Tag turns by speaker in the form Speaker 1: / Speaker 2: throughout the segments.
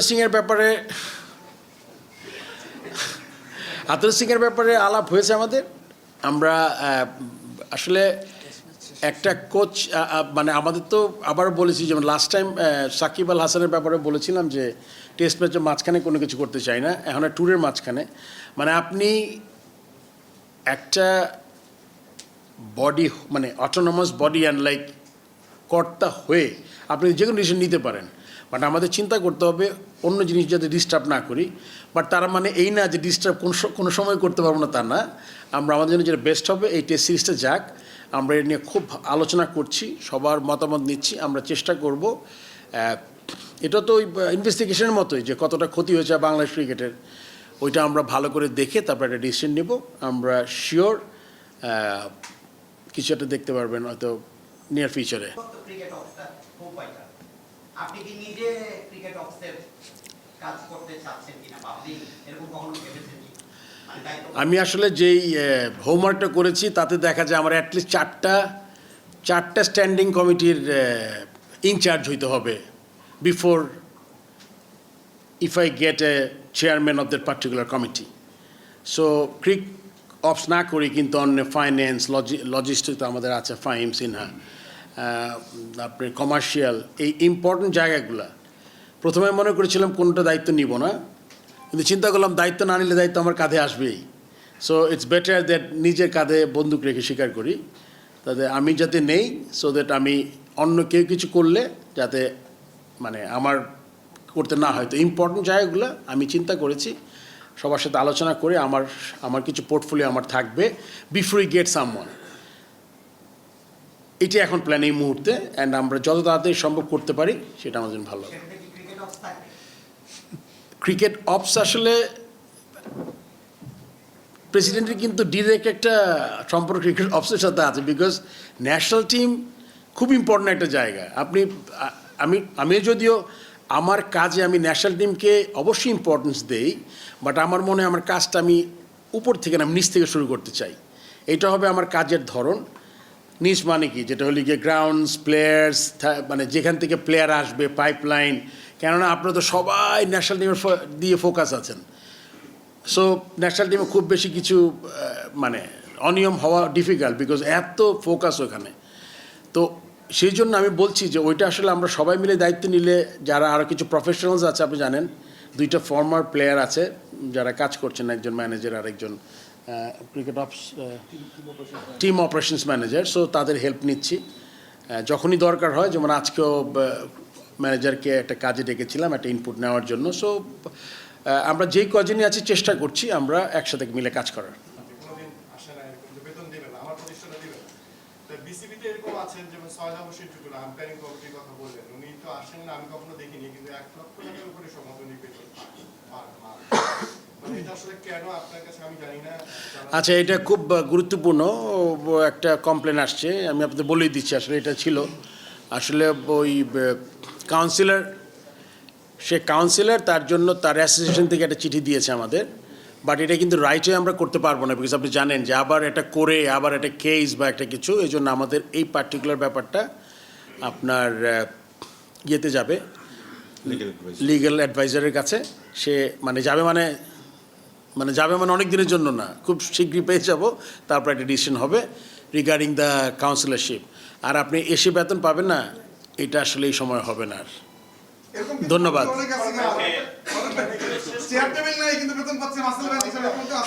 Speaker 1: সিংয়ের ব্যাপারে আতর সিংয়ের ব্যাপারে আলাপ হয়েছে আমাদের। আমরা আসলে একটা কোচ মানে আমাদের তো আবার বলেছি, যেমন লাস্ট টাইম সাকিব আল হাসানের ব্যাপারে বলেছিলাম যে টেস্ট ম্যাচের মাঝখানে কোনো কিছু করতে চাই না, এখন ট্যুরের মাঝখানে। মানে আপনি একটা বডি মানে অটোনমাস বডি অ্যান্ড লাইক কর্তা হয়ে আপনি যে কোনো ডিসিশন নিতে পারেন। বাট আমাদের চিন্তা করতে হবে অন্য জিনিস যাতে ডিস্টার্ব না করি। বাট তার মানে এই না যে ডিস্টার্ব কোন কোনো সময় করতে পারব না তা না। আমরা আমাদের জন্য যেটা বেস্ট হবে এই টেস্ট সিরিজটা যাক। আমরা এটা নিয়ে খুব আলোচনা করছি, সবার মতামত নিচ্ছি, আমরা চেষ্টা করব। এটা তো ওই ইনভেস্টিগেশনের মতোই যে কতটা ক্ষতি হয়েছে বাংলাদেশ ক্রিকেটের। ওইটা আমরা ভালো করে দেখে তারপর একটা ডিসিশন নেব। আমরা শিওর কিছু একটা দেখতে পারবেন হয়তো নিয়ার ফিউচারে
Speaker 2: ক্রিকেট অফিসার খুব পাইটা আপনি কি নিজে ক্রিকেট অফিসের কাজ করতে চাচ্ছেন কিনা এরকম কখনো ভেবেছেন মানে
Speaker 1: আমি আসলে যেই হোমওয়ার্কটা করেছি, তাতে দেখা যায় আমার অ্যাটলিস্ট চারটা চারটা স্ট্যান্ডিং কমিটির ইনচার্জ হইতে হবে before if I get a chairman of that particular committee so cric ops না করি, কিন্তু অন্য ফাইন্যান্স লজি লজিস্টিক তো আমাদের আছে ফাইম সিনহা তারপরে কমার্শিয়াল এই ইম্পর্টেন্ট জায়গাগুলো। প্রথমে মনে করেছিলাম কোনটা দায়িত্ব নিব না, কিন্তু চিন্তা করলাম দায়িত্ব না নিলে দায়িত্ব আমার কাঁধে আসবেই। সো ইটস বেটার দ্যাট নিজের কাঁধে বন্দুক রেখে স্বীকার করি, তাতে আমি যাতে নেই সো দ্যাট আমি অন্য কেউ কিছু করলে যাতে মানে আমার করতে না হয়। তো ইম্পর্টেন্ট জায়গাগুলো আমি চিন্তা করেছি, সবার সাথে আলোচনা করে আমার আমার কিছু পোর্টফোলিও আমার থাকবে। বিফোর গেট সামওয়ান এটি এখন প্ল্যান এই মুহূর্তে অ্যান্ড আমরা যত তাড়াতাড়ি সম্ভব করতে পারি, সেটা আমাদের জন্য ভালো
Speaker 2: ক্রিকেট
Speaker 1: অপস আসলে প্রেসিডেন্টের কিন্তু ডিরেক্ট একটা সম্পর্ক ক্রিকেট অপসের সাথে আছে বিকজ ন্যাশনাল টিম খুব ইম্পর্ট্যান্ট একটা জায়গা। আপনি, আমি আমি যদিও আমার কাজে আমি ন্যাশনাল টিমকে অবশ্যই ইম্পর্টেন্স দেই বাট আমার মনে আমার কাজটা আমি উপর থেকে না নিচ থেকে শুরু করতে চাই। এটা হবে আমার কাজের ধরন। নিচ মানে কি? যেটা হলো গিয়ে গ্রাউন্ডস প্লেয়ার্স মানে যেখান থেকে প্লেয়ার আসবে পাইপলাইন কেননা আপনারা তো সবাই ন্যাশনাল টিমের দিয়ে ফোকাস আছেন। সো ন্যাশনাল টিমে খুব বেশি কিছু মানে অনিয়ম হওয়া ডিফিকাল্ট বিকজ এত ফোকাস ওখানে। তো সেই জন্য আমি বলছি যে ওইটা আসলে আমরা সবাই মিলে দায়িত্ব নিলে যারা আরও কিছু প্রফেশনালস আছে, আপনি জানেন, দুইটা ফর্মার প্লেয়ার আছে, যারা কাজ করছেন, একজন ম্যানেজার আর একজন cricket of team operations manager so তাদের হেল্প নিচ্ছি। যখনই দরকার হয়, যেমন আজকেও ম্যানেজারকে একটা কাজে ডেকেছিলাম, একটা ইনপুট নেওয়ার জন্য। সো আমরা যেই কজনই আছি, চেষ্টা করছি আমরা একসাথে মিলে কাজ করার।
Speaker 3: কথা উনি তো আসেন না, আমি কখনো দেখিনি, কিন্তু এক লক্ষ টাকার উপরে উনি
Speaker 1: আচ্ছা এটা খুব গুরুত্বপূর্ণ। একটা কমপ্লেন আসছে আমি আপনাদের বলেই দিচ্ছি আসলে এটা ছিল। আসলে ওই কাউন্সিলর সে কাউন্সিলর তার জন্য তার অ্যাসোসিয়েশন থেকে একটা চিঠি দিয়েছে আমাদের। বাট এটা কিন্তু রাইটে আমরা করতে পারব না বিকজ আপনি জানেন যে আবার এটা করে আবার একটা কেস বা একটা কিছু এই জন্য আমাদের এই পার্টিকুলার ব্যাপারটা আপনার ইয়েতে যাবে। লিগ্যাল অ্যাডভাইজারের কাছে। সে মানে যাবে মানে মানে যাবে মানে অনেক দিনের জন্য না, খুব শীঘ্রই পেয়ে যাব। তারপর একটা ডিসিশন হবে রিগার্ডিং দ্য কাউন্সিলারশিপ আর আপনি এসে বেতন পাবেন না, এটা আসলে এই সময় হবে না আর। ধন্যবাদ।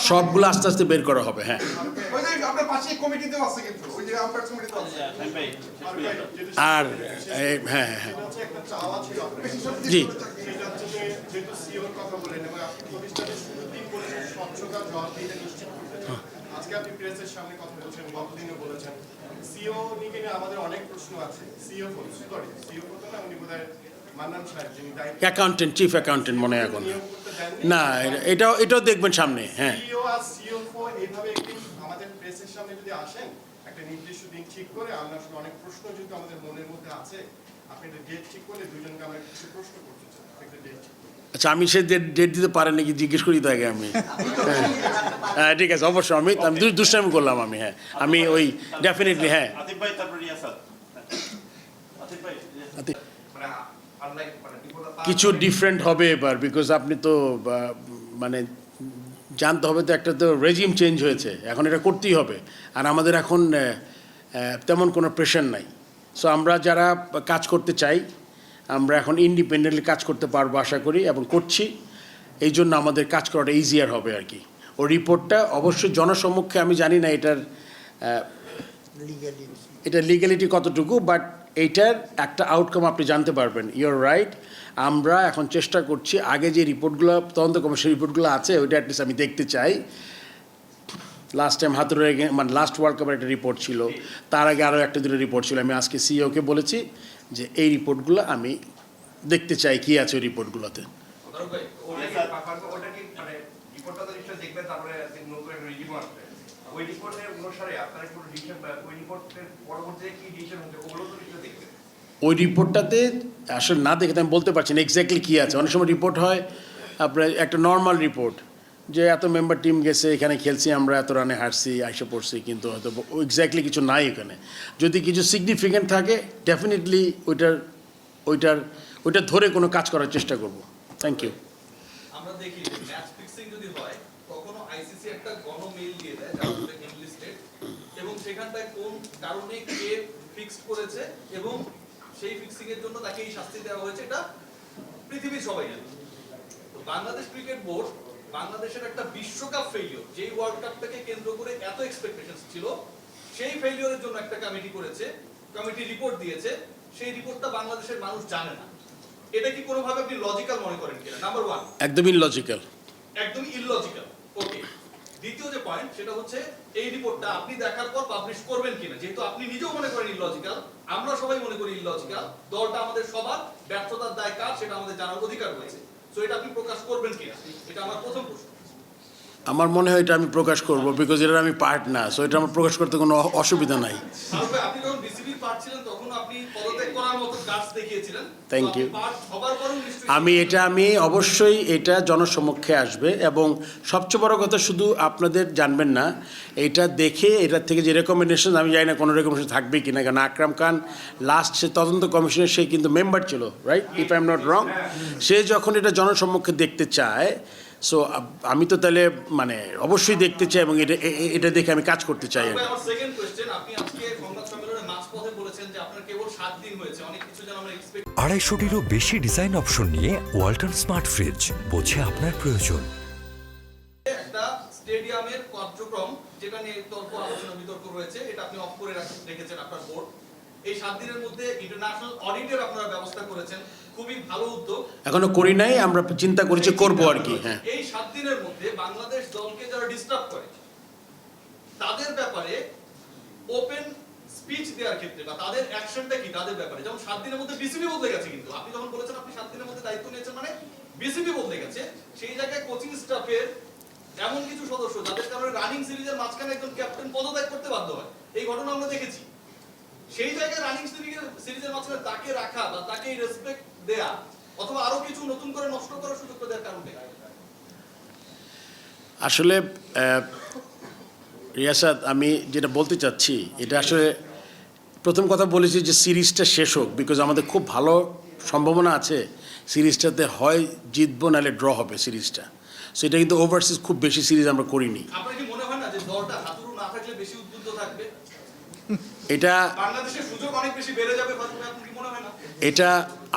Speaker 1: সবগুলো আস্তে আস্তে বের করা হবে হ্যাঁ।
Speaker 4: ওই যে আপনার পাশে কমিটিতেও আছে কিন্তু ওই যে আম্পায়ার্স কমিটিতেও আছে।
Speaker 3: আর
Speaker 1: হ্যাঁ হ্যাঁ হ্যাঁ। জি।
Speaker 3: আজকে আপনি প্রেসের সামনে কথা বলছেন গতদিনও বলেছেন। সিও নিয়ে আমাদের অনেক প্রশ্ন আছে। সিও সরি সিও করতে না উনি বোধহয়
Speaker 1: অ্যাকাউন্টেন্ট চিফ অ্যাকাউন্টেন্ট মনে হয় এখন। না এটাও এটাও দেখবেন সামনে হ্যাঁ।
Speaker 3: সিও আর সিওফও এইভাবে একদিন আমাদের প্রেসের সামনে যদি আসেন একটা নির্দিষ্ট দিন ঠিক করে আমরা আসলে অনেক প্রশ্ন যেহেতু আমাদের মনের মধ্যে আছে আপনি একটা ডেট ঠিক করলে দুজনকে আমরা কিছু প্রশ্ন করতে চাই একটা ডেট ঠিক করলে।
Speaker 1: আচ্ছা আমি সে ডেট ডেট দিতে পারেন নাকি জিজ্ঞেস করি তো আগে আমি? হ্যাঁ ঠিক আছে অবশ্যই আমি আমি দুষ্টামি করলাম আমি হ্যাঁ। আমি ওই ডেফিনেটলি হ্যাঁ। কিছু ডিফারেন্ট হবে এবার বিকজ আপনি তো মানে জানতে হবে তো একটা তো রেজিম চেঞ্জ হয়েছে এখন এটা করতেই হবে। আর আমাদের এখন তেমন কোনো প্রেশার নাই। সো আমরা যারা কাজ করতে চাই আমরা এখন ইন্ডিপেন্ডেন্টলি কাজ করতে পারব আশা করি এবং করছি। এই জন্য আমাদের কাজ করাটা ইজিয়ার হবে আর কি। ও রিপোর্টটা অবশ্যই জনসম্মুখে আমি জানি না এটার এটা লিগ্যালিটি কতটুকু বাট এইটার একটা আউটকাম আপনি জানতে পারবেন। ইউর রাইট আমরা এখন চেষ্টা করছি আগে যে রিপোর্টগুলো তদন্ত কমিশন রিপোর্টগুলো আছে, ওইটা অ্যাটলিস্ট আমি দেখতে চাই। লাস্ট টাইম হাতুরের মানে লাস্ট ওয়ার্ল্ড কাপের একটা রিপোর্ট ছিল। তার আগে আরও একটা দুটো রিপোর্ট ছিল। আমি আজকে সিইওকে বলেছি যে এই রিপোর্টগুলো আমি দেখতে চাই, কী আছে ওই রিপোর্টগুলোতে
Speaker 5: মানে ওই রিপোর্টের অনুসারে আপনারা কোনো ডিসিশন ওই রিপোর্টের পরবর্তীতে কি ডিসিশন হচ্ছে ওগুলো তো নিশ্চয়ই দেখবেন
Speaker 1: ওই রিপোর্টটাতে আসলে না দেখে আমি বলতে পারছি না এক্স্যাক্টলি কী আছে। অনেক সময় রিপোর্ট হয় আপনার একটা নর্মাল রিপোর্ট যে এত মেম্বার টিম গেছে এখানে খেলছি আমরা এত রানে হারছি আইসে পড়ছি কিন্তু হয়তো এক্স্যাক্টলি কিছু নাই এখানে যদি কিছু সিগনিফিকেন্ট থাকে ডেফিনেটলি ওইটার ওইটার ওইটা ধরে কোনো কাজ করার চেষ্টা করব। থ্যাংক ইউ
Speaker 6: আমরা দেখি যে ম্যাচ ফিক্সিং যদি হয় কখনো আইসিসি একটা গণমেইল দিয়ে দেয় যার মধ্যে এনলিস্টেড এবং সেখানটায় কোন কারণে কে ফিক্সড করেছে এবং সেই ফিক্সিং এর জন্য তাকে এই শাস্তি দেওয়া হয়েছে এটা পৃথিবীর সবাই জানে। তো বাংলাদেশ ক্রিকেট বোর্ড বাংলাদেশের একটা বিশ্বকাপ ফেলিওর যেই ওয়ার্ল্ড কাপটাকে কেন্দ্র করে এত এক্সপেকটেশন ছিল সেই ফেলিওরের জন্য একটা কমিটি করেছে কমিটি রিপোর্ট দিয়েছে সেই রিপোর্টটা বাংলাদেশের মানুষ জানে না। এটা কি কোনোভাবে আপনি লজিক্যাল মনে করেন কিনা? নাম্বার ওয়ান
Speaker 1: একদমই লজিক্যাল
Speaker 6: একদম ইললজিক্যাল দ্বিতীয় যে পয়েন্ট সেটা হচ্ছে এই রিপোর্টটা আপনি দেখার পর পাবলিশ করবেন কিনা। যেহেতু আপনি নিজেও মনে করেন ইললজিক্যাল আমরা সবাই মনে করি ইললজিক্যাল দলটা আমাদের সবার ব্যর্থতার দায় কার সেটা আমাদের জানার অধিকার রয়েছে। সো এটা আপনি প্রকাশ করবেন কিনা? এটা আমার প্রথম প্রশ্ন।
Speaker 1: আমার মনে হয় এটা আমি প্রকাশ করব বিকজ এটা আমি পার্ট না। সো এটা আমার প্রকাশ করতে কোনো অসুবিধা নাই।
Speaker 6: আপনি যখন বিসিবির পার্ট ছিলেন তখন পরেও নিশ্চয়ই
Speaker 1: আমি এটা আমি অবশ্যই এটা জনসমক্ষে আসবে এবং সবচেয়ে বড় কথা শুধু আপনাদের জানবেন না এটা দেখে এটার থেকে যে রেকমেন্ডেশন আমি জানি না কোনো রেকমেন্ডেশন থাকবে কি না কারণ আকরাম খান লাস্ট সে তদন্ত কমিশনের সে কিন্তু মেম্বার ছিল right if I am not wrong সে যখন এটা জনসম্মুখে দেখতে চায় সো আমি তো তাহলে মানে অবশ্যই দেখতে চাই এবং এটা এটা দেখে আমি কাজ করতে চাই আর কি।
Speaker 6: আমার সেকেন্ড কোশ্চেন আপনি আজকে সংবাদ সম্মেলনে মাঝপথে বলেছেন যে আপনার কেবল সাত দিন হয়েছে অনেক কিছু যেন আমরা এক্সপেক্ট
Speaker 7: আড়াইশোটিরও বেশি ডিজাইন অপশন নিয়ে ওয়ালটন স্মার্ট ফ্রিজ বোঝে আপনার প্রয়োজন।
Speaker 6: একটা স্টেডিয়ামের কার্যক্রম যেটা নিয়ে তর্ক আলোচনা বিতর্ক রয়েছে এটা আপনি অফ করে রাখ- রেখেছেন আপনার বোর্ড এই সাত দিনের মধ্যে ইন্টারন্যাশনাল অডিটের আপনারা ব্যবস্থা করেছেন খুবই ভালো উদ্যোগ।
Speaker 1: এখনও করি নাই আমরা চিন্তা করেছি করব আর কি হ্যাঁ।
Speaker 6: এই সাত দিনের মধ্যে বাংলাদেশ দলকে যারা ডিস্টার্ব করে তাদের ব্যাপারে ওপেন স্পিচ দেওয়ার ক্ষেত্রে বা তাদের অ্যাকশনটা কি, তাদের ব্যাপারে? যেমন সাত দিনের মধ্যে বিসিবি বদলে গেছে কিন্তু। আপনি যখন বলেছেন আপনি সাত দিনের মধ্যে দায়িত্ব নিয়েছেন মানে বিসিবি বদলে গেছে, সেই জায়গায় কোচিং স্টাফের এমন কিছু সদস্য যাদের কারণে রানিং সিরিজের মাঝখানে একজন ক্যাপ্টেন পদত্যাগ করতে বাধ্য হয়। এই ঘটনা আমরা দেখেছি। সেই জায়গায় রানিং সিরিজের সিরিজের মাঝখানে তাকে রাখা বা তাকে রেসপেক্ট দেয়া অথবা আরও কিছু নতুন করে নষ্ট করার সুযোগ দেওয়ার কারণে
Speaker 1: আসলে রিয়াসাদ আমি যেটা বলতে চাচ্ছি, এটা আসলে প্রথম কথা বলেছি যে সিরিজটা শেষ হোক বিকজ আমাদের খুব ভালো সম্ভাবনা আছে সিরিজটাতে হয় জিতবো নাহলে ড্র হবে সিরিজটা। সো এটা কিন্তু ওভারসিজ খুব বেশি সিরিজ আমরা করিনি। এটা এটা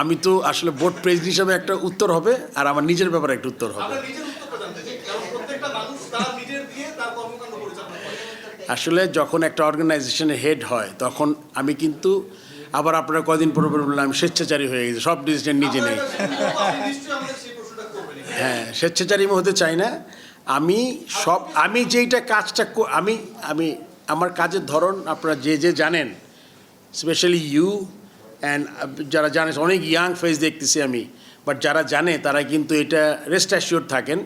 Speaker 1: আমি তো আসলে বোর্ড প্রেসিডেন্ট হিসাবে একটা উত্তর হবে আর আমার নিজের ব্যাপারে একটা উত্তর হবে
Speaker 6: আপনার নিজের উত্তরটা জানতে চাই কারণ প্রত্যেকটা মানুষ তার নিজের দিয়ে তার কর্মকাণ্ড পরিচালনা করে
Speaker 1: আসলে যখন একটা অর্গানাইজেশনের হেড হয়, তখন আমি কিন্তু আবার আপনারা কদিন পরে পরে বললাম স্বেচ্ছাচারী হয়ে গেছে, সব ডিসিশন নিজে নেই। হ্যাঁ স্বেচ্ছাচারী হতে চাই না। আমি সব, আমি যেইটা কাজটা আমি আমি, আমার কাজের ধরন আপনারা যে যে জানেন স্পেশালি ইউ অ্যান্ড যারা জানে, অনেক ইয়াং ফেস দেখতেছি আমি বাট যারা জানে, তারা কিন্তু এটা রেস্ট অ্যাসিওর থাকেন।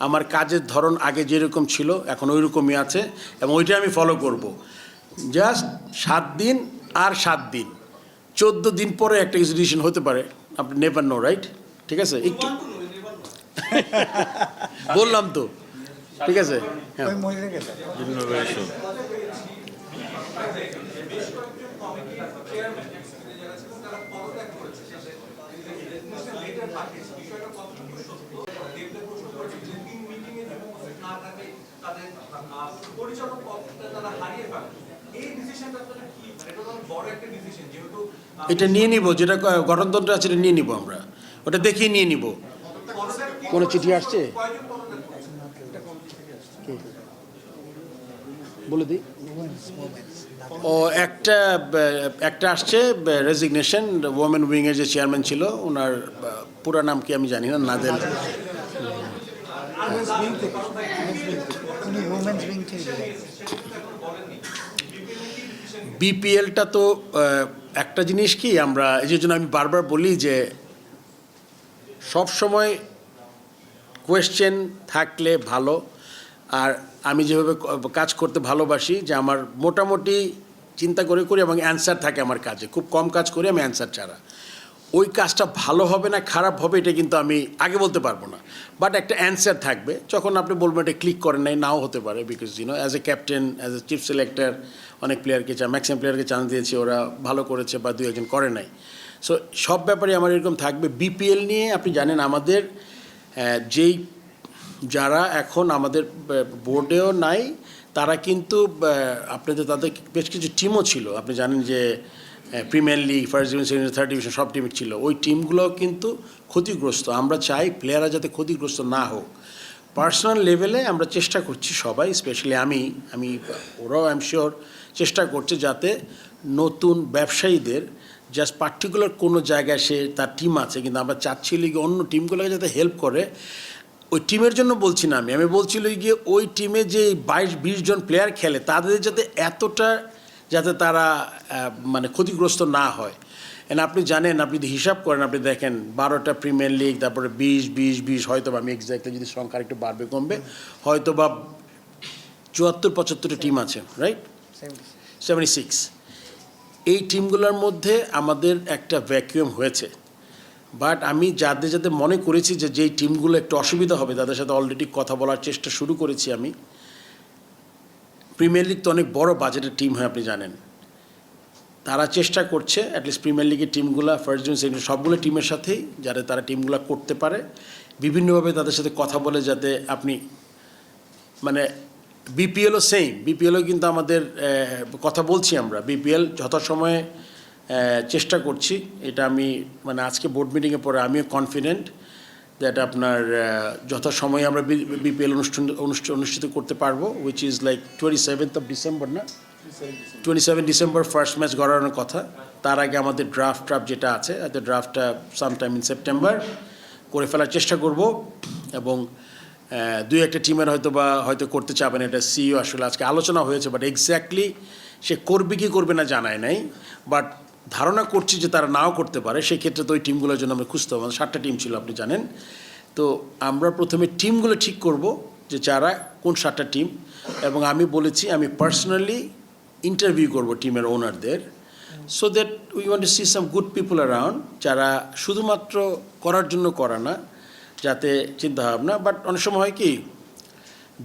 Speaker 1: আমার কাজের ধরন আগে যেরকম ছিল এখন ওই রকমই আছে এবং ওইটা আমি ফলো করব। জাস্ট সাত দিন আর সাত দিন। চোদ্দ দিন পরে একটা ডিসিশন হতে পারে। আপনি নেভার নো রাইট ঠিক আছে? একটু বললাম তো। ঠিক আছে? হ্যাঁ।
Speaker 6: এটা তো অনেক বড় একটা ডিসিশন যেহেতু আহ,
Speaker 1: এটা নিয়ে নিব যেটা গঠনতন্ত্র আছে এটা নিয়ে নিব আমরা। ওটা দেখিয়ে নিয়ে নিব। কোনো চিঠি আসছে? বলে দিই। ও একটা একটা আসছে রেজিগনেশন ওমেন উইংয়ের যে চেয়ারম্যান ছিল ওনার পুরা নাম কি আমি জানি না নাদেল
Speaker 8: উইং থেকে।
Speaker 1: বিপিএলটা তো একটা জিনিস কি, আমরা এই জন্য আমি বারবার বলি যে সব সময় কোয়েশ্চেন থাকলে ভালো। আর আমি যেভাবে কাজ করতে ভালোবাসি যে আমার মোটামুটি চিন্তা করে, করি এবং অ্যান্সার থাকে আমার কাজে। খুব কম কাজ করি আমি অ্যান্সার ছাড়া। ওই কাজটা ভালো হবে না, খারাপ হবে, এটা কিন্তু আমি আগে বলতে পারব না। বাট একটা অ্যান্সার থাকবে, যখন আপনি বলবেন এটা ক্লিক করেন নাই, নাও হতে পারে because you know as a captain as a chief selector অনেক প্লেয়ারকে চা ম্যাক্সিমাম প্লেয়ারকে চান্স দিয়েছি, ওরা ভালো করেছে বা দু একজন করে নাই। সো সব ব্যাপারে আমার এরকম থাকবে। বিপিএল নিয়ে আপনি জানেন, আমাদের যেই যারা এখন আমাদের বোর্ডেও নাই, তারা কিন্তু আপনাদের তাদের বেশ কিছু টিমও ছিল। আপনি জানেন যে premier league first division second third division সব টিম ছিল। ওই টিমগুলো কিন্তু ক্ষতিগ্রস্ত। আমরা চাই প্লেয়াররা যাতে ক্ষতিগ্রস্ত না হোক। পার্সোনাল লেভেলে আমরা চেষ্টা করছি সবাই স্পেশালি আমি আমি, ওরাও আই এম শিওর চেষ্টা করছে যাতে নতুন ব্যবসায়ীদের জাস্ট পার্টিকুলার কোনো জায়গায় সে তার টিম আছে, কিন্তু আমরা চাচ্ছি লিগে অন্য টিমগুলোকে যাতে হেল্প করে। ওই টিমের জন্য বলছি না আমি আমি বলছিল গিয়ে ওই টিমে যে বাইশ, বিশ জন প্লেয়ার খেলে, তাদের যাতে এতটা যাতে তারা মানে ক্ষতিগ্রস্ত না হয়। এন্ড আপনি জানেন, আপনি যদি হিসাব করেন, আপনি দেখেন বারোটা প্রিমিয়ার লিগ তারপরে বিশ বিশ বিশ হয়তো আমি এক্স্যাক্টলি যদি সংখ্যা একটু বাড়বে, কমবে হয়তো বা চুয়াত্তর, পঁচাত্তরটা টিম আছে রাইট সেভেন্টি সিক্স এই টিমগুলোর মধ্যে আমাদের একটা ভ্যাকুয়াম হয়েছে। বাট আমি যাদের যাদের মনে করেছি যে যেই টিমগুলো একটু অসুবিধা হবে, তাদের সাথে অলরেডি কথা বলার চেষ্টা শুরু করেছি আমি। প্রিমিয়ার লিগ তো অনেক বড় বাজেটের টিম হয়, আপনি জানেন। তারা চেষ্টা করছে অ্যাটলিস্ট প্রিমিয়ার লিগের টিমগুলো ফার্স্ট ডিভিশন সেকেন্ড সবগুলো টিমের সাথেই যাতে তারা টিমগুলো করতে পারে। বিভিন্নভাবে তাদের সাথে কথা বলে যাতে আপনি মানে বিপিএলও সেম বিপিএলও কিন্তু আমাদের কথা বলছি আমরা। বিপিএল যথাসময়ে চেষ্টা করছি। এটা আমি মানে আজকে বোর্ড মিটিংয়ে পরে আমিও কনফিডেন্ট দ্যাট আপনার যথাসময়ে আমরা বিপিএল অনুষ্ঠান অনুষ্ঠিত করতে পারব which is like twenty seventh of December না? Twenty seven December first match গড়ানোর কথা। তার আগে আমাদের ড্রাফট ট্রাফট যেটা আছে হয়তো ড্রাফটটা সামটাইম ইন সেপ্টেম্বর করে ফেলার চেষ্টা করব। এবং দুই একটা টিমের হয়তো বা, হয়তো করতে চাবেন এটা সিইও আসলে আজকে আলোচনা হয়েছে বাট এক্স্যাক্টলি সে করবে কি করবে না জানায় নাই। বাট ধারণা করছি যে তারা নাও করতে পারে, সেই ক্ষেত্রে তো ওই টিমগুলোর জন্য আমরা খুঁজতে হবে আমাদের সাতটা টিম ছিল, আপনি জানেন। তো আমরা প্রথমে টিমগুলো ঠিক করব যে যারা, কোন সাতটা টিম। এবং আমি বলেছি, আমি পার্সোনালি ইন্টারভিউ করব টিমের ওনারদের। So that we want to see some good people around যারা শুধুমাত্র করার জন্য করা না, যাতে চিন্তা ভাবনা বাট অনেক সময় হয় কি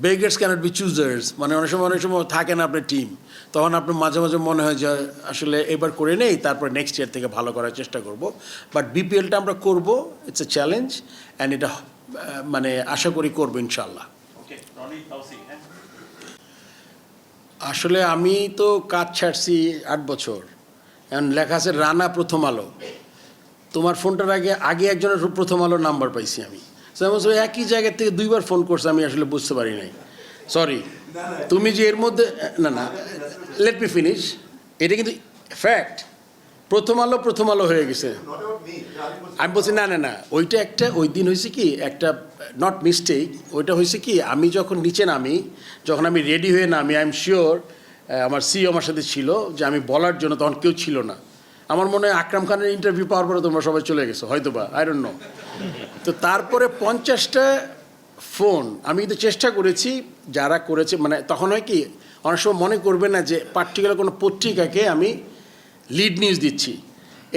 Speaker 1: বেগার্স ক্যানট বি চুজার্স মানে অনেক সময় অনেক সময় থাকে না আপনার টিম তখন আপনার মাঝে মাঝে মনে হয় যে আসলে এবার করে নেই তারপর নেক্সট ইয়ার থেকে ভালো করার চেষ্টা করব। বাট বিপিএলটা আমরা করব ইটস এ চ্যালেঞ্জ অ্যান্ড এটা মানে আশা করি করব ইনশাল্লাহ আসলে আমি তো কাজ ছাড়ছি আট বছর। এখন লেখা আছে রানা প্রথম আলো। তোমার ফোনটার আগে আগে একজনের প্রথম আলো নাম্বার পাইছি আমি। আমি বলছি, একই জায়গা থেকে দুইবার ফোন করছে আমি আসলে বুঝতে পারি নাই। সরি তুমি যে এর মধ্যে না না লেট মি ফিনিশ এটা কিন্তু ফ্যাক্ট প্রথম আলো প্রথম আলো হয়ে গেছে। আমি বলছি না না না ওইটা একটা ওই দিন হয়েছে কি একটা নট মিস্টেক ওইটা হয়েছে কি আমি যখন নিচে নামি যখন আমি রেডি হয়ে নামি আই এম শিওর আমার সিও আমার সাথে ছিল যে আমি বলার জন্য তখন কেউ ছিল না। আমার মনে হয় আকরাম খানের ইন্টারভিউ পাওয়ার পরে তোমরা সবাই চলে গেছো হয়তো বা আই ডোন্ট নো তো তারপরে পঞ্চাশটা ফোন আমি কিন্তু চেষ্টা করেছি, যারা করেছে মানে তখন হয় কি, অনেক সময় মনে করবে না যে পার্টিকুলার কোনো পত্রিকাকে আমি লিড নিউজ দিচ্ছি।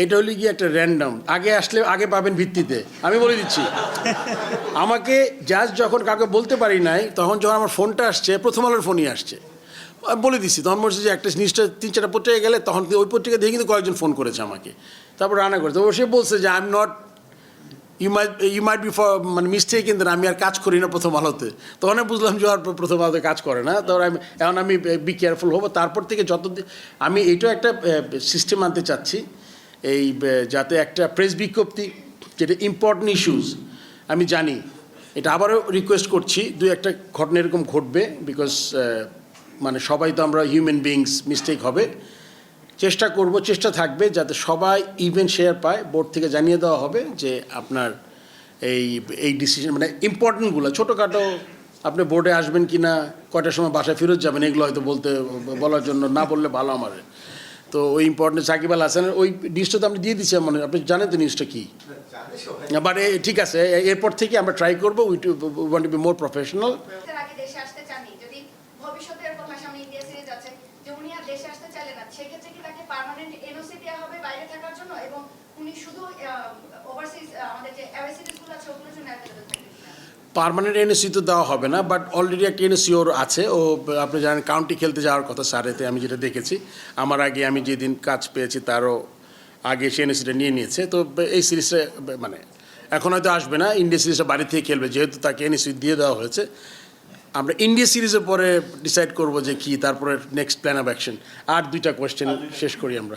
Speaker 1: এটা হলে গিয়ে একটা র্যান্ডম আগে আসলে আগে পাবেন ভিত্তিতে, আমি বলে দিচ্ছি। আমাকে জাস্ট যখন কাউকে বলতে পারি নাই, তখন যখন আমার ফোনটা আসছে, প্রথম আলোর ফোনই আসছে। বলে তখন বলছি যে একটা নিউজটা তিন চারটা পত্রিকা গেলে তখন ওই পত্রিকা দিয়ে কিন্তু কয়েকজন ফোন করেছে আমাকে। তারপর রান্না করেছে ও সে বলছে যে I am not you might you might be for মানে মিস্টেক কিন্তু আমি আর কাজ করি না প্রথম আলোতে। তখন আমি বুঝলাম যে আর প্রথম আলোতে কাজ করে না। তখন আমি, এখন আমি বি কেয়ারফুল হব। তারপর থেকে যত আমি এইটাও একটা সিস্টেম আনতে চাচ্ছি। এই যাতে একটা প্রেস বিজ্ঞপ্তি, যেটা ইম্পর্টেন্ট ইস্যুস আমি জানি। এটা আবারও রিকোয়েস্ট করছি। দুই একটা ঘটনা এরকম ঘটবে বিকজ মানে সবাই তো আমরা হিউম্যান বিংস মিস্টেক হবে। চেষ্টা করব চেষ্টা থাকবে যাতে সবাই ইভেন্ট শেয়ার পায়। বোর্ড থেকে জানিয়ে দেওয়া হবে যে আপনার এই এই ডিসিশন মানে ইম্পর্টেন্টগুলো ছোটোখাটো আপনি বোর্ডে আসবেন কি না কয়টার সময় বাসায় ফেরত যাবেন এগুলো হয়তো বলতে বলার জন্য না বললে ভালো আমার। তো ওই ইম্পর্টেন্ট সাকিব আল হাসানের ওই নিউজটা তো আপনি দিয়ে দিচ্ছি মানে আপনি জানেন তো নিউজটা কী? বাট ঠিক আছে এরপর থেকে আমরা ট্রাই করব we to want to be more professional
Speaker 8: এর আগে দেশে আসতে চাননি যদি ভবিষ্যতে এরকম হয় সামনে ইন্ডিয়া সিরিজ আছে যে উনি আর দেশে আসতে চাইলেন না সেক্ষেত্রে কি তাকে পার্মানেন্ট এনওসি দেওয়া হবে বাইরে থাকার জন্য এবং উনি শুধু ওভারসিজ আমাদের যে অ্যাওয়ে সিরিজগুলো আছে ওগুলোর জন্য অ্যাভেলেবল থাকবেন
Speaker 1: পার্মানেন্ট এনএসি তো দেওয়া হবে না বাট অলরেডি একটা এনএসি ওর আছে। ও আপনি জানেন কাউন্টি খেলতে যাওয়ার কথা সারেতে আমি যেটা দেখেছি। আমার আগে আমি যেদিন কাজ পেয়েছি তারও আগে সে এনএসিটা নিয়ে নিয়েছে। তো এই সিরিজটা মানে এখন হয়তো আসবে না ইন্ডিয়া সিরিজটা বাড়ি থেকে খেলবে যেহেতু তাকে এনএসি দিয়ে দেওয়া হয়েছে। আমরা ইন্ডিয়া সিরিজের পরে ডিসাইড করব যে কি তারপরে নেক্সট প্ল্যান অফ অ্যাকশন। আর দুইটা কোয়েশ্চেন শেষ করি আমরা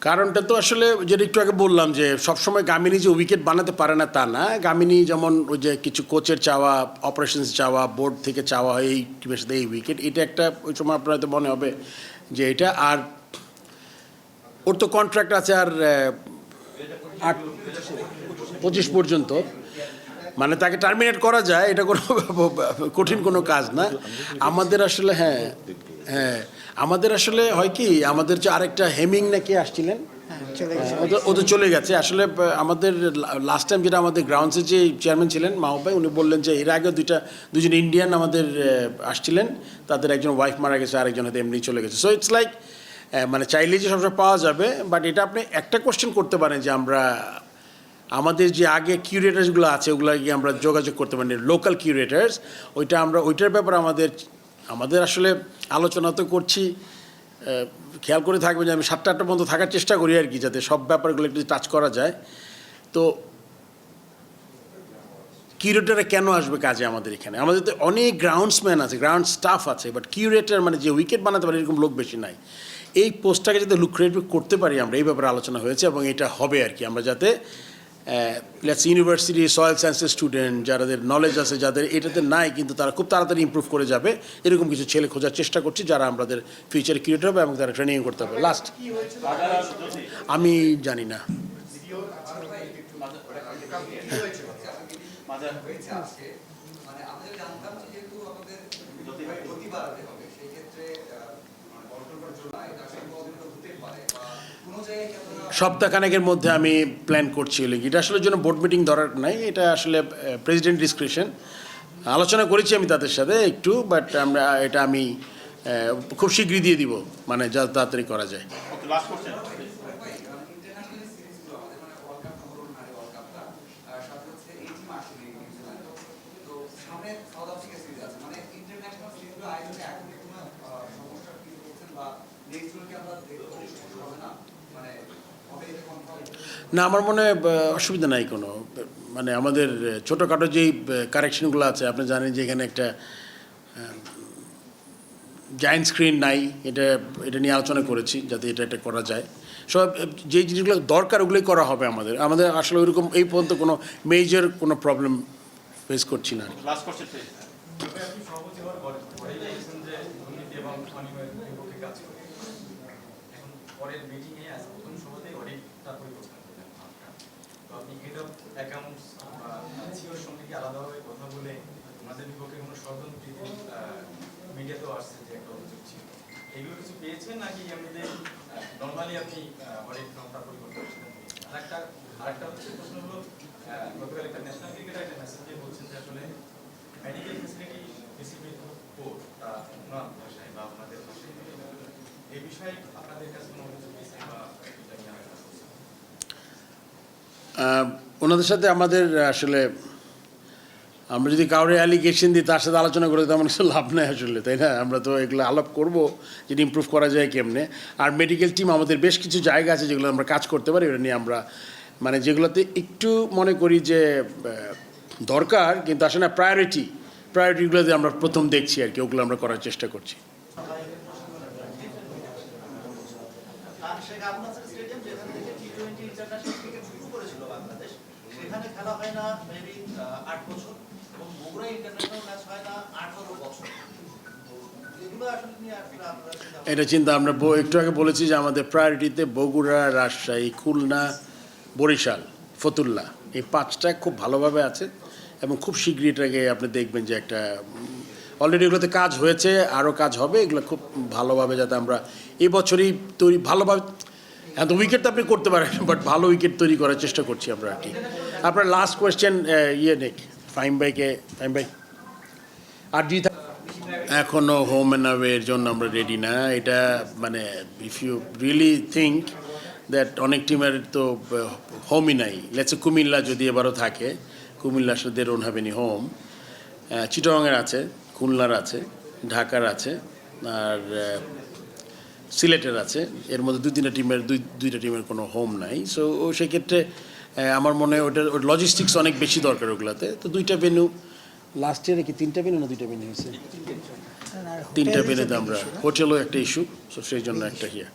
Speaker 9: কারণটা
Speaker 1: তো আসলে যেটা একটু আগে বললাম যে সবসময় গামিনী যে উইকেট বানাতে পারে না তা না। গামিনী যেমন ওই যে কিছু কোচের চাওয়া অপারেশনস চাওয়া বোর্ড থেকে চাওয়া হয় এই টিমের সাথে এই উইকেট এটা একটা ওই সময় আপনার হয়তো মনে হবে যে এটা। আর ওর তো কন্ট্রাক্ট আছে আর আট, পঁচিশ পর্যন্ত। মানে তাকে টার্মিনেট করা যায়, এটা কোনো কঠিন কোনো কাজ না। আমাদের আসলে হ্যাঁ হ্যাঁ। আমাদের আসলে হয় কি আমাদের যে আরেকটা হেমিং নাকি আসছিলেন? হ্যাঁ, ও তো- ও তো চলে গেছে। আসলে আমাদের লাস্ট টাইম যেটা আমাদের গ্রাউন্ডসের যে চেয়ারম্যান ছিলেন মাহবুব ভাই উনি বললেন যে এর আগে দুইটা দুজন ইন্ডিয়ান আমাদের আসছিলেন। তাদের একজন ওয়াইফ মারা গেছে আরেকজন হয়তো এমনি চলে গেছে। সো ইটস লাইক মানে চাইলে যে সবসময় পাওয়া যাবে বাট এটা আপনি একটা কোশ্চেন করতে পারেন যে আমরা আমাদের যে আগে কিউরেটার্সগুলো আছে ওগুলো গিয়ে আমরা যোগাযোগ করতে পারি লোকাল কিউরেটার্স ওইটা আমরা ওইটার ব্যাপারে আমাদের আমাদের আসলে আলোচনা তো করছি খেয়াল করে থাকবেন যে আমি সাতটা আটটা পর্যন্ত থাকার চেষ্টা করি আর কি, যাতে সব ব্যাপারগুলো একটু টাচ করা যায়। তো কিউরেটাররা কেন আসবে কাজে আমাদের এখানে? আমাদের তো অনেক গ্রাউন্ডসম্যান আছে গ্রাউন্ড স্টাফ আছে বাট কিউরেটার মানে যে উইকেট বানাতে পারে এরকম লোক বেশি নাই। এই পোস্টটাকে যাতে লুক্রেটিভ করতে পারি আমরা, এই ব্যাপারে আলোচনা হয়েছে এবং এটা হবে আর কি। আমরা যাতে লেটস ইউনিভার্সিটি সয়েল সায়েন্সের স্টুডেন্ট যাদের নলেজ আছে, যাদের এটাতে নাই, কিন্তু তারা খুব তাড়াতাড়ি ইমপ্রুভ করে যাবে। এরকম কিছু ছেলে খোঁজার চেষ্টা করছি, যারা আমাদের ফিউচার ক্রিয়েট হবে এবং তারা ট্রেনিং করতে হবে লাস্ট আমি জানি না।
Speaker 10: ক্ষেত্রে
Speaker 1: সপ্তাহখানেকের মধ্যে আমি প্ল্যান করছি এটা আসলে জন্য বোর্ড মিটিং দরকার নাই, এটা আসলে প্রেসিডেন্ট ডিসক্রিপশন আলোচনা করেছি আমি তাদের সাথে একটু বাট আমরা, এটা আমি খুব শীঘ্রই দিয়ে দিব মানে যা তাড়াতাড়ি করা যায়
Speaker 11: ওকে লাস্ট কোশ্চেন
Speaker 10: ইন্টারন্যাশনাল সিরিজগুলো আমাদের মানে ওয়ার্ল্ড কাপ ধরুন মানে ওয়ার্ল্ড কাপটা আর সাথে হচ্ছে এই টিম আসেনি নিউজিল্যান্ড তো সামনে সাউথ আফ্রিকা সিরিজ আছে মানে ইন্টারন্যাশনাল সিরিজগুলো আয়োজনে এখন কি কোনো আহ, সমস্যার কিছু বলছেন বা নেক্সট কি আমরা দেখব সমস্যা হবে না মানে হবে এটা কনফার্ম
Speaker 1: না আমার মনে হয় অসুবিধা নাই কোনো। মানে আমাদের ছোটোখাটো যেই কারেকশনগুলো আছে আপনি জানেন যে এখানে একটা জায়েন্ট স্ক্রিন নাই এটা এটা নিয়ে আলোচনা করেছি যাতে এটা এটা করা যায়। সব আহ, যে জিনিসগুলো দরকার ওগুলোই করা হবে আমাদের। আমাদের আসলে ওইরকম এই পর্যন্ত কোনো মেজর কোনো প্রবলেম ফেস করছি না
Speaker 11: লাস্ট কোশ্চেন প্লিজ
Speaker 12: আপনি সভাপতি হওয়ার পরে পরেই দেখেছেন যে দুর্নীতি এবং অনিয়মের বিপক্ষে কাজ করে এখন পরের মিটিংয়ে আজ প্রথম সভাতেই অডিটটা পরিবর্তন করলেন অফ অ্যাকাউন্টস বা সিওর সঙ্গে কি আলাদাভাবে কথা বলে ওনাদের বিপক্ষে কোনো ষড়যন্ত্র মিডিয়াতেও আসছে যে একটা অভিযোগ ছিল। এগুলো কিছু পেয়েছেন নাকি এমনিতে নর্মালি আপনি অডিট ফর্মটা পরিবর্তন করেছিলেন আরেকটা আরেকটা হচ্ছে প্রশ্ন হলো গতকাল একটা ন্যাশনাল ক্রিকেটার একটা মেসেজ দিয়ে বলছেন যে আসলে মেডিকেল ফেসিলিটি বিসিবি কোড তা ওনার ভাষায় বা আপনাদের ভাষায়। এই বিষয়ে আপনাদের কাছে কোনো অভিযোগ আছে বা এটা নিয়ে আলোচনা
Speaker 1: ওনাদের সাথে আমাদের আসলে আমরা যদি কাউরে অ্যালিগেশন দিই, তার সাথে আলোচনা করে তেমন কিছু লাভ নেই আসলে, তাই না? আমরা তো এগুলো আলাপ করব যেটা ইমপ্রুভ করা যায় কেমনে? আর মেডিকেল টিম আমাদের বেশ কিছু জায়গা আছে যেগুলো আমরা কাজ করতে পারি এটা নিয়ে আমরা মানে যেগুলোতে একটু মনে করি যে দরকার, কিন্তু আসলে না প্রায়োরিটি প্রায়োরিটিগুলোতে আমরা প্রথম দেখছি আর কি, ওগুলো আমরা করার চেষ্টা করছি
Speaker 2: আর শেখ আবু নাসের স্টেডিয়াম যেখান থেকে টি টোয়েন্টি ইন্টারন্যাশনাল ক্রিকেট শুরু করেছিল বাংলাদেশ সেখানে খেলা হয় না মেবি আট বছর। এবং বগুড়া ইন্টারন্যাশনাল ম্যাচ হয় না, আঠারো বছর।
Speaker 1: এটা চিন্তা আমরা একটু আগে বলেছি যে আমাদের প্রায়োরিটিতে বগুড়া, রাজশাহী, খুলনা, বরিশাল, ফতুল্লা। এই পাঁচটা খুব ভালোভাবে আছে এবং খুব শীঘ্রই এটাকে আপনি দেখবেন যে একটা অলরেডি এগুলোতে কাজ হয়েছে, আরও কাজ হবে, এগুলো খুব ভালোভাবে যাতে আমরা এই বছরই তৈরি, ভালোভাবে এত উইকেট তো আপনি করতে পারেন বাট ভালো উইকেট তৈরি করার চেষ্টা করছি আমরা আর কি। আপনার লাস্ট কোয়েশ্চেন ইয়ে নেই ফাইম ভাইকে ফাইম ভাই আর যদি থা- এখনও হোম অ্যান্ড অ্যাওয়ের জন্য আমরা রেডি না। এটা মানে if you really think that অনেক টিমের তো হোমই নাই। লেটস কুমিল্লা যদি এবারও থাকে, কুমিল্লা আসলে they don't have any home চিটংয়ের আছে, খুলনার আছে, ঢাকার আছে, আর সিলেটের আছে। এর মধ্যে দুই তিনটা টিমের দুই, দুইটা টিমের কোনো হোম নাই। সো সেক্ষেত্রে আমার মনে হয় ওটার লজিস্টিক্স অনেক বেশি দরকার ওগুলাতে। তো দুইটা ভেন্যু লাস্ট ইয়ারে কি তিনটা ভেন্যু না দুইটা ভেন্যু হয়েছে? তিনটা ভেন্যুতে আমরা হোটেলও একটা ইস্যু সো সেই জন্য একটা ইয়ে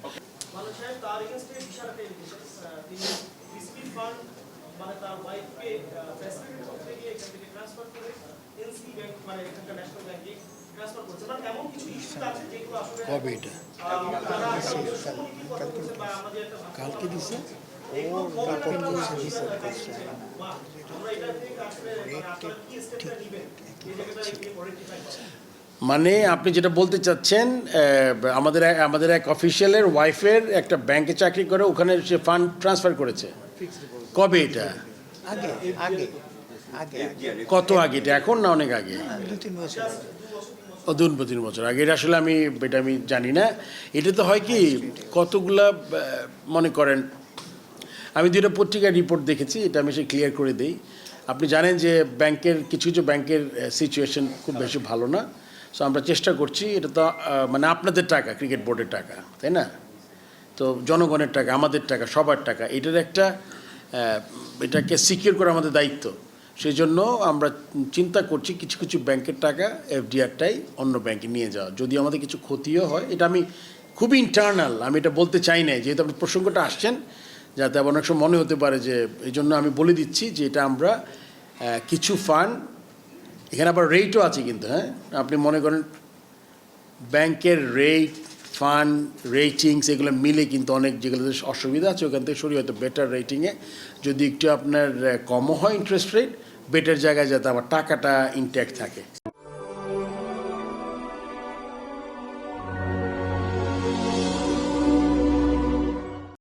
Speaker 9: মানুষ সাহেব তার এগেনস্টে বিশাল একটা এলিগেশন তিনি বিসপি ফান্ড মানে তার ওয়াইফকে ফ্যাসিলিটি করতে গিয়ে এখান থেকে ট্রান্সফার করে এনসি ব্যাংক মানে এখানকার ন্যাশনাল ব্যাংকে ট্রান্সফার করছে মানে এমন কিছু ইস্যু আছে যেগুলো আসলে কবে এটা? কালকে দিছে। মানে
Speaker 1: আপনি যেটা বলতে চাচ্ছেন আমাদের আমাদের এক অফিসিয়ালের ওয়াইফের একটা ব্যাংকে চাকরি করে ওখানে সে ফান্ড ট্রান্সফার করেছে। কবে এটা? কত আগে এটা? এখন না অনেক আগে? ও দু তিন বছর আগে। এটা আসলে আমি এটা আমি জানি না। এটা তো হয় কি কতগুলা মনে করেন আমি দুটো পত্রিকার রিপোর্ট দেখেছি এটা আমি সে ক্লিয়ার করে দিই। আপনি জানেন যে ব্যাংকের কিছু কিছু ব্যাংকের সিচুয়েশন খুব বেশি ভালো না। সো আমরা চেষ্টা করছি এটা তো মানে আপনাদের টাকা ক্রিকেট বোর্ডের টাকা তাই না? তো জনগণের টাকা আমাদের টাকা সবার টাকা এটার একটা এটাকে সিকিউর করা আমাদের দায়িত্ব। সেই জন্য আমরা চিন্তা করছি কিছু কিছু ব্যাংকের টাকা এফডিআরটাই অন্য ব্যাংকে নিয়ে যাওয়া। যদি আমাদের কিছু ক্ষতিও হয় এটা আমি খুবই ইন্টারনাল আমি এটা বলতে চাই না যেহেতু আপনি প্রসঙ্গটা আসছেন যাতে অনেক সময় মনে হতে পারে যে এই জন্য আমি বলে দিচ্ছি যে এটা আমরা কিছু ফান্ড এখানে আবার রেটও আছে কিন্তু হ্যাঁ? আপনি মনে করেন ব্যাংকের রেট ফান্ড রেটিংস এগুলো মিলে কিন্তু অনেক যেগুলোতে অসুবিধা আছে, ওখান থেকে সরিয়ে হয়তো বেটার রেটিংয়ে যদি একটু আপনার কমও হয় ইন্টারেস্ট রেট বেটার জায়গায় যাতে আমার টাকাটা ইনট্যাক্ট থাকে।